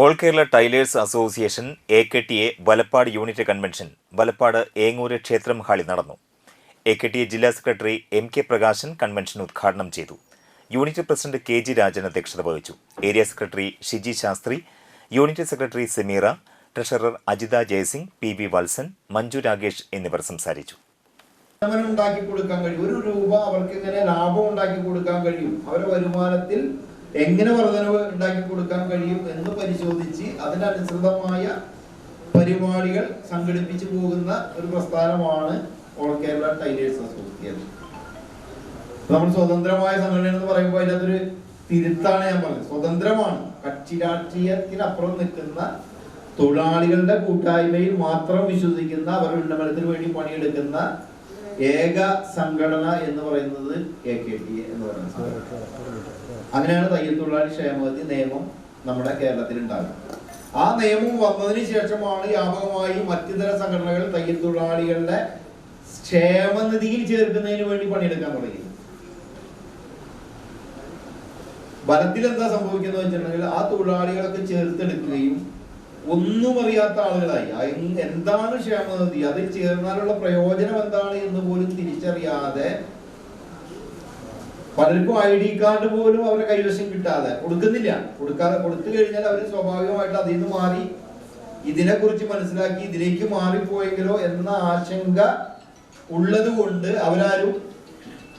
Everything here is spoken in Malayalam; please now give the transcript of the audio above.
All Kerala tailors association A K T A Valappad unit convention Valappad Engoor ക്ഷേത്രം ഹാളിൽ നടന്നു. എ കെ ടി എ ജില്ലാ secretary M K Prakashan convention ഉദ്ഘാടനം ചെയ്തു. Unit president K G Rajan അധ്യക്ഷത വഹിച്ചു. Area secretary Shiji Shastri unit secretary Sameera treasurer Ajitha Jayasing P V Valsan Manju Rakesh എന്നിവർ സംസാരിച്ചു. ഉണ്ടാക്കി കൊടുക്കാൻ കഴിയും. ഒരു രൂപ അവർക്ക് ഇങ്ങനെ ലാഭം ഉണ്ടാക്കി കൊടുക്കാൻ കഴിയും. അവരുടെ വരുമാനത്തിൽ എങ്ങനെ വർധനവ് ഉണ്ടാക്കി കൊടുക്കാൻ കഴിയും എന്ന് പരിശോധിച്ച് അതിനനുസൃതമായ പരിപാടികൾ സംഘടിപ്പിച്ചു പോകുന്ന ഒരു പ്രസ്ഥാനമാണ് ഓൾ കേരള ടൈലേഴ്സ് അസോസിയേഷൻ നമ്മൾ സ്വതന്ത്രമായ സംഘടന എന്ന് പറയുമ്പോൾ അതിനകത്തൊരു തിരുത്താണ് ഞാൻ പറഞ്ഞത്. സ്വതന്ത്രമാണ്. കക്ഷി രാഷ്ട്രീയത്തിനപ്പുറം നിൽക്കുന്ന തൊഴിലാളികളുടെ കൂട്ടായ്മയിൽ മാത്രം വിശ്വസിക്കുന്ന അവരുടെ ഉന്നമനത്തിന് വേണ്ടി പണിയെടുക്കുന്ന ഏക സംഘടന എന്ന് പറയുന്നത് എ കെ ടി എന്ന് പറയുന്ന സംഘടന. അങ്ങനെയാണ് തയ്യൽ തൊഴിലാളി ക്ഷേമനിധി നിയമം നമ്മുടെ കേരളത്തിൽ ഉണ്ടാകുന്നത് ആ നിയമം വന്നതിന് ശേഷമാണ് വ്യാപകമായി മറ്റു തര സംഘടനകൾ തയ്യൽ തൊഴിലാളികളുടെ ക്ഷേമനിധിയിൽ ചേർക്കുന്നതിന് വേണ്ടി പണിയെടുക്കാൻ തുടങ്ങി ഫലത്തിൽ എന്താ സംഭവിക്കുന്നത് വെച്ചിട്ടുണ്ടെങ്കിൽ ആ തൊഴിലാളികളൊക്കെ ചേർത്തെടുക്കുകയും ഒന്നും അറിയാത്ത ആളുകളായി. എന്താണ് ക്ഷേമനിധി? അതിൽ ചേർന്നാലുള്ള പ്രയോജനം എന്താണ് എന്ന് പോലും തിരിച്ചറിയാതെ പലർക്കും ഐ ഡി കാർഡ് പോലും അവരുടെ കൈവശം കിട്ടാതെ കൊടുക്കുന്നില്ല. കൊടുക്കാതെ കൊടുത്തു കഴിഞ്ഞാൽ അവർ സ്വാഭാവികമായിട്ട് അതിൽ നിന്ന് മാറി ഇതിനെ കുറിച്ച് മനസ്സിലാക്കി ഇതിലേക്ക് മാറിപ്പോയെങ്കിലോ എന്ന ആശങ്ക ഉള്ളത് കൊണ്ട് അവരാരും